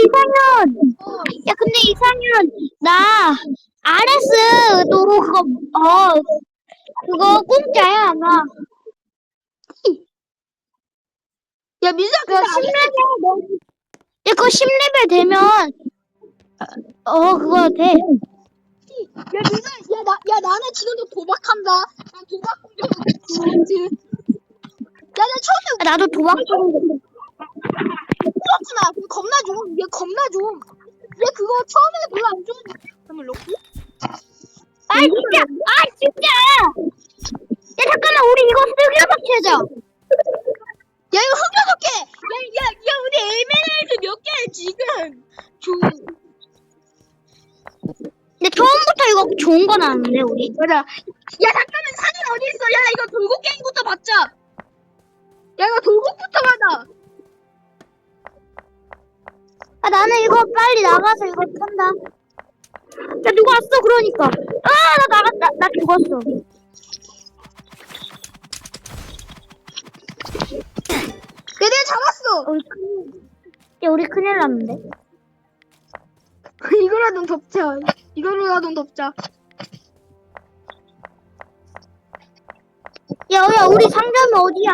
이상현! 야, 근데 이상현, 나, RS도 그거, 어, 그거 공짜야, 나. 야, 민수야, 그거 10레벨, 넘- 야, 그거 10레벨 되면, 어, 그거 돼. 야, 민수야, 야, 나, 야, 나는 지금도 도박한다. 난 도박 공격 지 야, 나 처음에 아, 나도 도박 좀. 울었잖아. 그거 겁나 좀. 얘 겁나 좀. 얘 그거 처음에는 별로 안 좋은데. 잠깐만, 럭키? 아, 진짜! 아, 진짜! 야, 잠깐만, 우리 이거 쓰기로 박혀자. 야, 이거 흑여섯 개! 야, 야, 야, 우리 에메랄드 몇 개, 지금? 조, 근데 처음부터 이거 좋은 건 아닌데, 우리? 맞아. 야, 잠깐만, 사진 어디 있어? 야, 나 이거 돌고 게임부터 받자. 야, 이거 돌고부터 받아. 아, 나는 이거 빨리 나가서 이거 탄다. 야, 누가 왔어, 그러니까. 아, 나 나갔다. 나 죽었어. 야, 내가 잡았어. 우리 큰일, 야, 우리 큰일 났는데. 이거라도 덮자. 이거라도 덮자. 야, 야, 우리 상점이 어디야?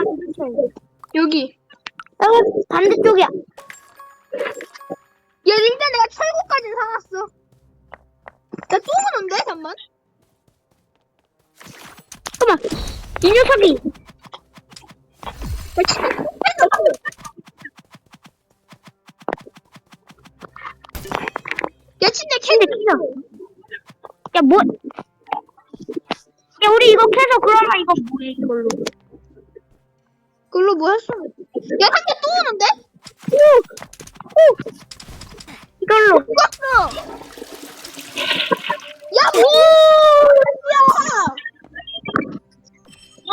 여기. 여기 반대쪽이야. 야, 일단 내가 철구까지 사놨어. 야, 또 오는데? 잠만. 잠깐만. 이 녀석이. 야, 진짜 뺐어. 야, 진짜 캐. 근데 키가. 야, 뭐. 야, 우리 이거 캐서 그러면 이거 뭐해, 이걸로. 그걸로 뭐 할 수? 야, 상대 또 오는데? 오! 오! 이걸로. 죽었어. 야, 뭐? 야.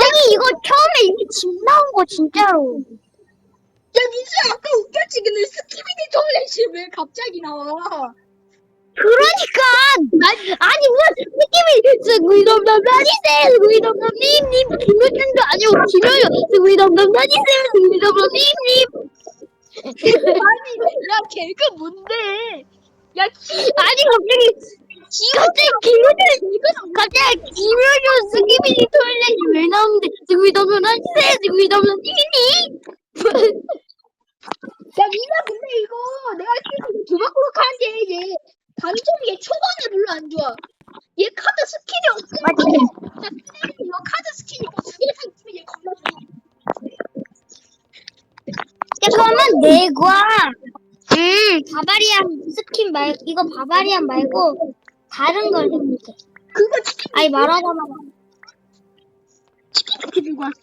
아니, 이거 처음에 이게 집 나온 거, 진짜로. 야, 민수야, 아까 웃겼지? 근데 스키비디 토일렛이 왜 갑자기 나와? 그러니까! 아니 아니 뭐 느낌이 스구이덤덤다니세 스구이덤덤 님님 김효준도 아니고 김효요. 스구이덤덤다니세 스구이덤덤 님님. 아니, 야, 걔가 뭔데? 야, 키, 아니 갑자기 갑자기 김효준 갑자기 김효준 스기비디 토일렛이 왜 나오는데 스구이덤덤다니세 스구이덤덤 님님 야, 민수야, 근데 이거 내가 지금 도박으로 하는 게 이제 단점이 얘 초반에 별로 안 좋아. 얘 카드 스킨이 없어. 맞지? 야, 근데 이거 카드 스킨이 뭐 두개 있으면 얘 겁나 좋아. 야 그러면 내과 음 바바리안 스킨 말 이거 바바리안 말고 다른 걸 해볼게 그거 치킨, 아니 말하자마자 치킨 스킨 들고 왔어.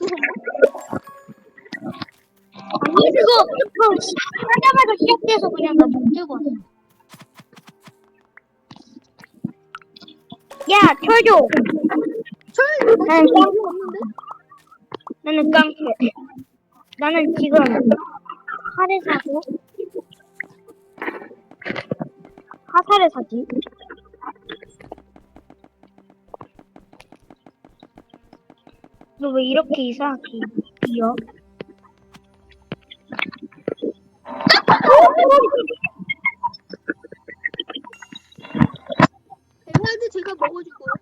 아니 그거 그거 시- 하자마자 시작돼서 그냥 나 못 들고 왔어 야철 줘 철, 나는 이거 깡 없는데? 나는 깡패 나는 지금 칼을 사고 화살을 사지 너 왜 이렇게 이상하게 뛰어? 에메랄드 제가 거야.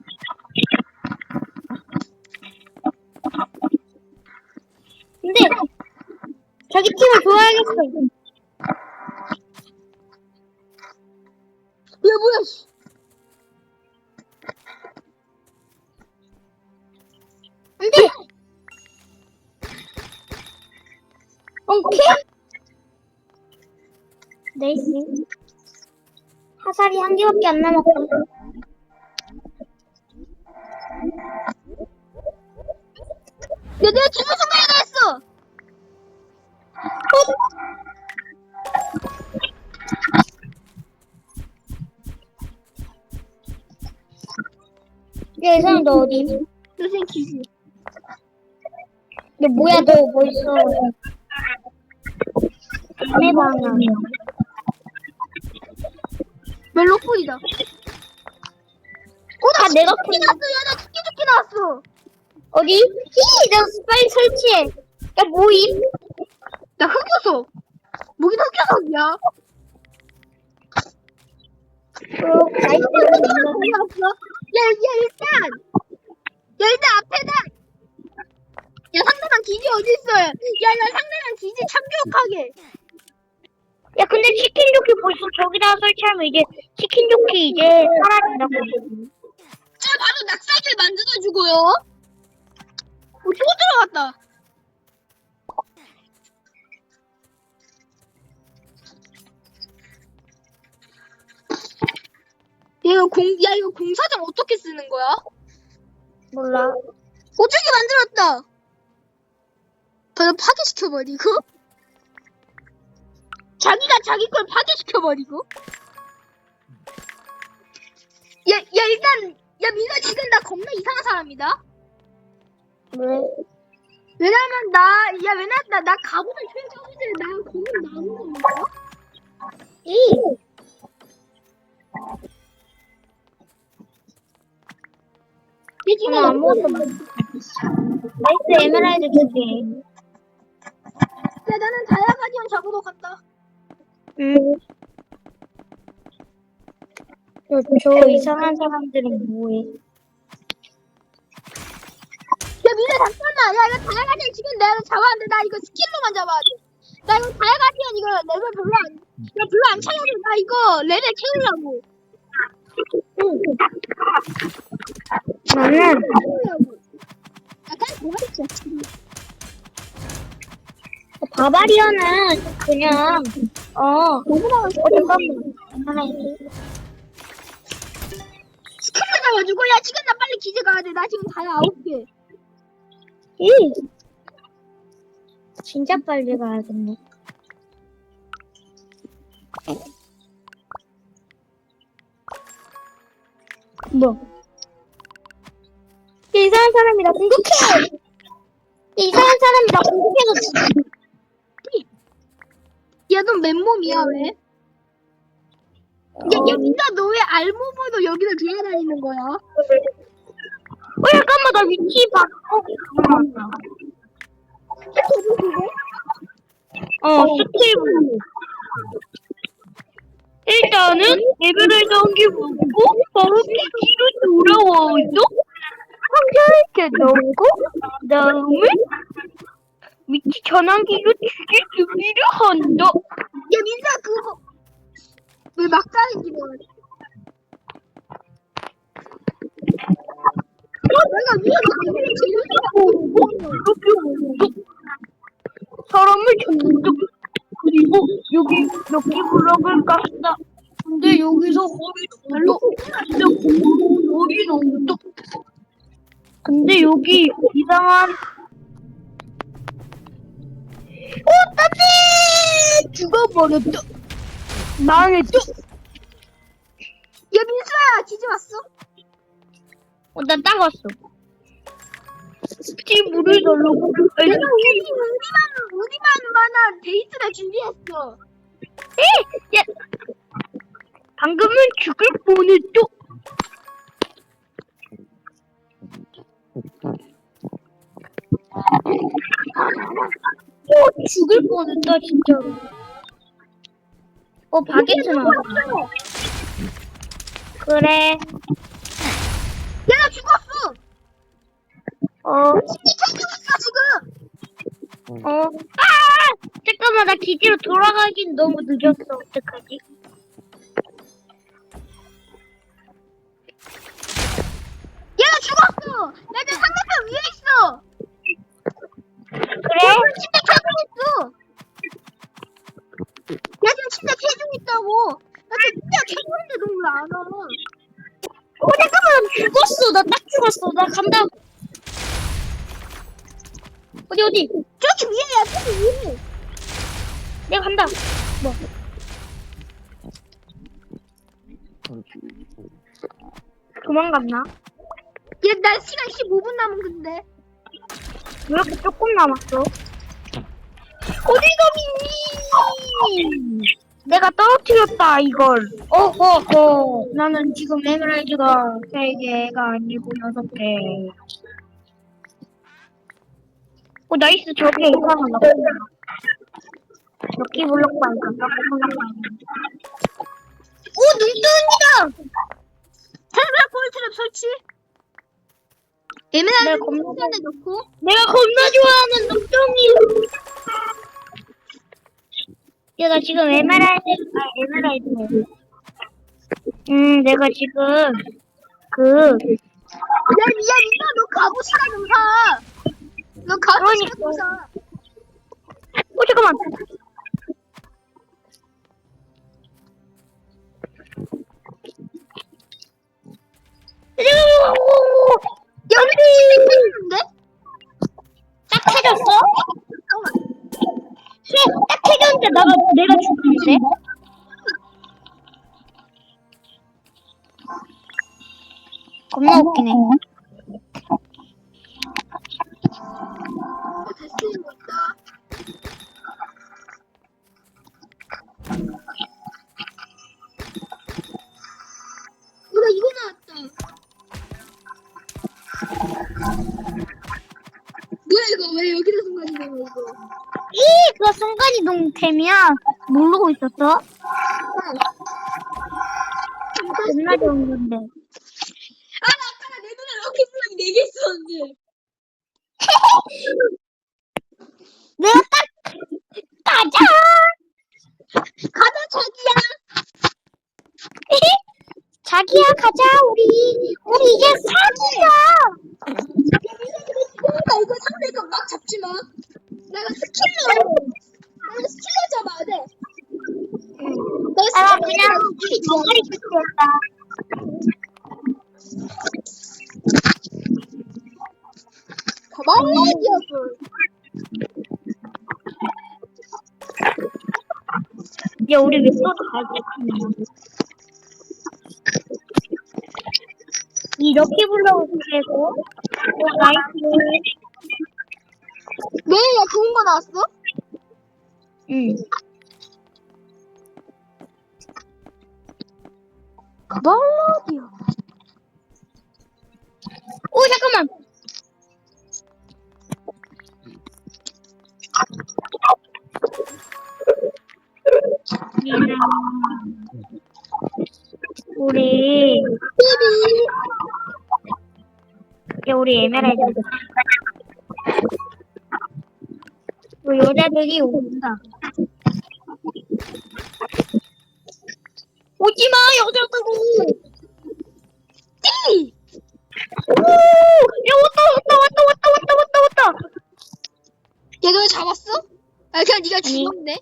근데 자기 팀을 좋아야겠어. 화살이 한 개밖에 안 남았고. 야, 내가 중요 순간에 했어. 야, 이사람 너 어디? 선생 기지. 너 뭐야, 너 뭐 있어? 밤에 방아. 멜로폰이다. 어, 나 아, 내가 죽기 나왔어. 야, 나 죽기 죽기 나왔어. 어디? 히! 나 빨리 설치해. 야, 모임? 나 흑요소. 무기도 흑요소야. 어. 나왔어. 야, 야, 일단. 야, 일단 앞에다. 야, 상대방 기지 어디 있어요? 야, 야, 상대방 기지 참교육하게. 야, 근데 치킨 조끼 벌써 저기다 설치하면 이제 치킨 조끼 이제 사라진다고. 자, 바로 낙사길 만들어주고요. 오, 또 들어갔다. 야, 이거 공, 야, 이거 공사장 어떻게 쓰는 거야? 몰라. 어떻게 만들었다? 바로 파괴시켜버리고. 자기가 자기 걸 파괴시켜버리고. 야, 야, 일단, 야, 민아 지금 나 겁나 이상한 사람이다. 왜? 왜냐면 나, 야, 왜냐면 나, 나 가보던 최저부지를 난 검은 나무는 거야? 이! 얘 지금 나 아무것도 못. 나이스 에메랄드 두 개. 야, 나는 다이아가디언 잡으러 간다. 응. 저, 저 이상한 사람들은 뭐해? 야, 민아 잠깐만. 야, 이거 다이아가디언 지금 내가 잡았는데 나 이거 스킬로만 잡아야 돼. 나 이거 다이아가디언 이거 레벨 별로 안, 야, 별로 안 차려도 나 이거 레벨 채우려고. 나는 채우려고. 약간 뭐가 있어, 지금. 바바리언은 그냥 어어 잠깐만 있지? 스킬로 잡아주고, 야, 지금 나 빨리 기지 가야 돼. 나 지금 다이아 아홉 개. 이 진짜 빨리 가야겠네. 뭐? 이 이상한 사람이라 공격해! 이 이상한 사람이라 공격해서 넌 맨몸이야, 왜? 야, 야, 민아, 너왜 알몸으로 여기를 돌아다니는 거야? 어 잠깐만 나 위치 바꿔. 어 스티브. 일단은 레벨을 넘기고 바로 기지로 돌아와서 상자에 넣고 그다음에 위치 전환기로 죽일 준비를 한다. 야, 민아, 그거. 왜 막다른 해? 어, 내가 위에 막다른 길을 이렇게 오고 사람을 잡는다. 그리고 여기 몇 개 블럭을 깠다. 근데 여기서 거리 별로 근데 공공 거리 너무 근데 여기 이상한 어, 따지! 죽어버렸다. 망했다. 야, 민수야, 기지 왔어? 어, 나 따갔어. 스티브를 달라고. 내가 우리, 우리만, 우리만 만한 데이트를 준비했어. 에! 야! 방금은 죽을 뻔했죠. 어, 죽을 뻔했다, 진짜로. 어, 바게트 나왔다. 그래. 야, 나 죽었어! 어, 이 챙겨왔어, 지금! 어. 아! 잠깐만, 나 기지로 돌아가긴 너무 늦었어. 어떡하지? 야, 나 죽었어! 나 지금 상대편 위에 있어! 죽었어. 나 간다. 어디, 어디? 저기 위에야, 저기 위에! 내가 간다. 뭐? 도망갔나? 얘, 나 시간 15분 남은 건데. 왜 이렇게 조금 남았어? 어디서 내가 떨어뜨렸다 이걸. 어허허. 나는 지금 에메랄드가 세 개가 아니고 여섯 개. 어 나이스 저게 이상한 나. 럭키 블럭 발견. 오 눈뜨입니다. 텔레 폴트랩 설치. 에메랄드 내가 겁나 공간에 넣고 내가 겁나 좋아하는 눈뜨이. 야, 나 지금 에메랄드, 아, 에메랄드. 음, 내가 지금, 그, 야, 야, 민아, 너 갑옷이라 좀 사. 너 갑옷이라 좀 사. 어, 잠깐만. 여기 있는데? 딱 해줬어? 쎄, 딱 해줬는데 나가, 내가 죽는데? 겁나 웃기네. 순간이동템이야. 모르고 있었어? 겁나 좋은 건데. 아, 나 아까 내 눈에 럭키 플라이 4개 있었는데. 내가 딱, 가자! 가자, 자기야. 자기야, 가자, 우리. 우리 이제 사기야! 나 이거 상대가 막 잡지 마. 내가 스킬로, 내가 스킬로 잡아야 돼. 내가 아, 스킬로 그냥, 스킬이 정말이 좋겠다. 가만히였어. 야, 우리 왜또 가지? 이 럭키 블럭을 빼고, 어, 나이스. 내야 좋은 거 나왔어? อืม Bollo diyor. Uy takamam. 우리 삐비 우리 애매해졌어 뭐 여자들이 온다. 오지 마, 여자들이. 띠! 오! 야, 왔다, 왔다, 왔다, 왔다, 왔다, 왔다, 왔다. 얘너 잡았어? 아 그냥 네가. 죽었네.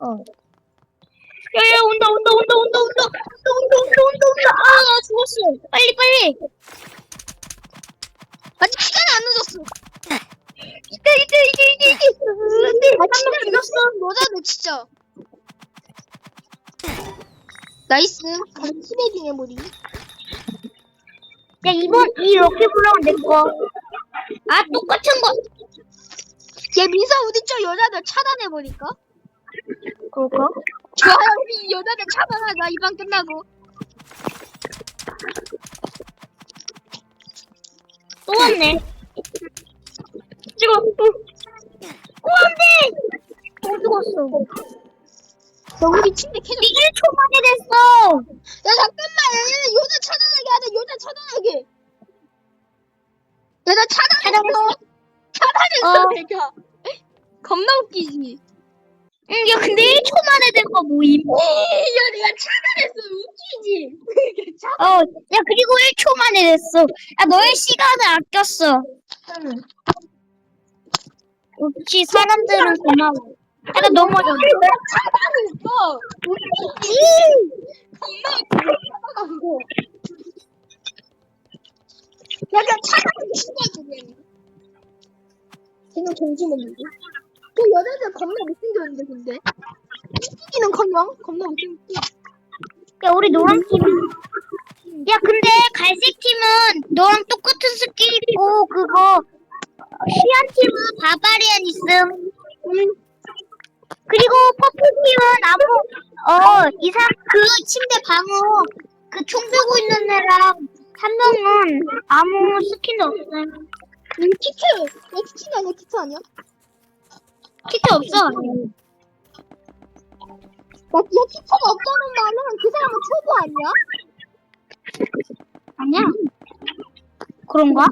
어. 야, 야, 온다, 온다, 온다, 온다, 온다, 온다, 온다, 온다, 온다. 아, 나 죽었어. 빨리, 빨리. 아직 시간이 안 늦었어. 이제, 이제, 이제, 이제, 이제. 근데, 아 죽었어. 늦었어. 너자너 진짜. 나이스. 단순해진 해머리. 야, 이번, 이 럭키 블럭은 내 거. 아, 똑같은 거. 얘 민서 쪽 여자들 차단해버릴까? 그럴까? 좋아요 우리 이 여자들 차단하자 이번 끝나고. 또 왔네. 찍어. 오, 안 돼! 또 죽었어. 너 우리 침대 캐줘. 1초 만에 됐어. 야 잠깐만 얘는 여자 차단하게 하자 여자 차단하게. 야나 차단했어. 차단했어 어. 내가. 겁나 웃기지. 응, 야, 근데 1초 만에 된 거 모임. 야 내가 차단했어 웃기지. 차- 어, 야, 그리고 1초 만에 됐어. 야, 너의 시간을 아꼈어. 역시 사람들은 고마워. 야, 나 넘어져. 내가 차단했어. 웃기지. 겁나 웃기지. 차단한 거. 야 그냥 차단하고 죽어줘 그냥. 쟤는 정신없는데. 그 여자들 겁나 못생겼는데 근데. 웃기기는커녕 겁나 못생겼지. 야, 우리 노란 팀. 야, 근데 갈색 팀은 너랑 똑같은 스킬 있고, 그거, 희한 팀은 바바리안 있음. 응. 그리고 퍼플팀은 아무 어 이상 그 침대 방어 그 총 들고 있는 애랑 한 명은 아무 스킨도 없어요. 음, 키트. 야, 키트 아니야, 키트 아니야? 키트 없어. 야, 야, 키트가 없다는 말은 그 사람은 초보 아니야? 아니야. 그런가?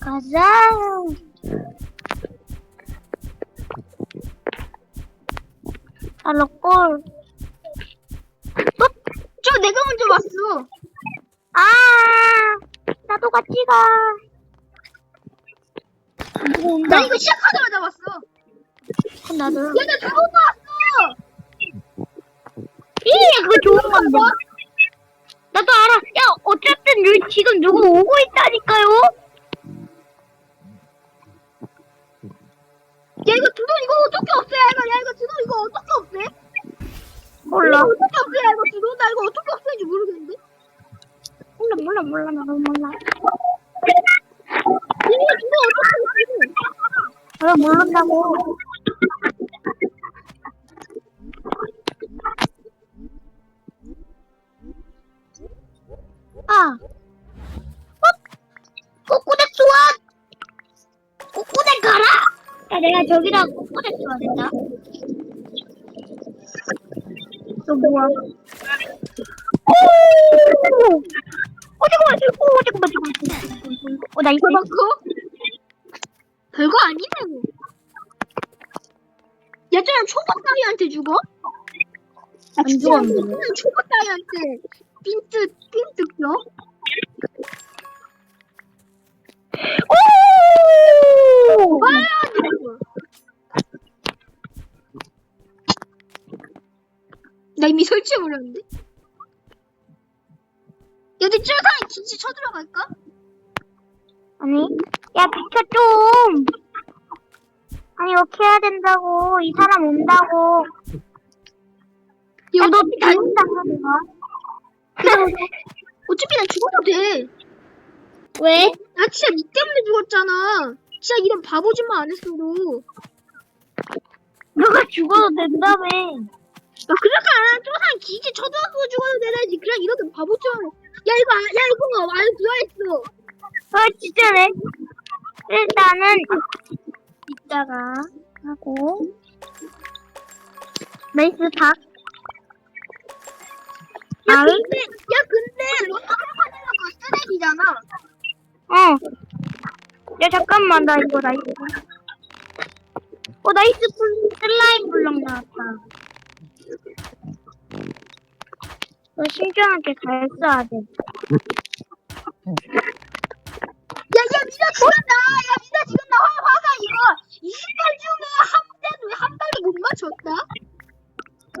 가자. 알로골. 저 내가 먼저 왔어. 아, 나도 같이 가. 나 이거 시작하자마자 왔어. 나도. 야, 나 잘못 왔어. 이 그거 좋은 건데. 나도 알아. 야, 어쨌든 여기 지금 누구 오고 있다니까요. 야, 이거 두돈 이거 어떻게 없애? 야, 이거, 야, 이거 두돈 이거 어떻게 없애? 몰라. 이거 어떻게 없애? 야, 이거 두돈 나 이거 어떻게 없애는지 모르겠는데? 몰라, 몰라, 몰라, 나도 몰라. 이거 두돈 어떻게 없애? 왜 모른다고. 아. 어? 꼬꼬댁 소환! 꼬꼬댁 가라! 야, 내가 저기다 꼬꼬댁 소환했다. 너 뭐야? 오! 어, 잠깐만, 오, 잠깐만, 잠깐만. 어, 나 이거 그렇고 별거 아니네. 뭐. 야, 저냥 초보 따위한테 죽어? 안 죽었는데. 초보 따위한테 빈트 빈트 껴? 오! 나 이미 설치해버렸는데? 야, 근데 ጭ사에 김치 쳐들어갈까? 아니, 야, 비켜 좀. 아니, 이렇게 해야 된다고. 이 사람 온다고. 야, 너 나, 죽는다, 내가. 어차피 난 죽어도 돼. 왜? 나 진짜 니 때문에 죽었잖아. 진짜 이런 바보짓만 안 했어도. 너가 죽어도 된다며. 야, 그러니까 쪼상 기지 쳐들어가고 죽어도 되나지. 그냥 이렇게 바보처럼. 야, 이거, 아- 야, 이거 아주 부여했어. 아, 진짜네. 일단은, 이따가 하고. 나이스 닭. 야, 아, 근데, 야, 근데, 로스트파니가 그 쓰레기잖아. 어. 야, 잠깐만, 나 이거 나이스. 어, 나이스 풀, 슬라임 블럭 나왔다. 너 신중하게 잘 써야 돼. 야, 야, 미나 죽었다. 야, 미나 지금 나 화, 화가 이거 20발 중에 한 대도 왜한 발도 못 맞췄다? 오!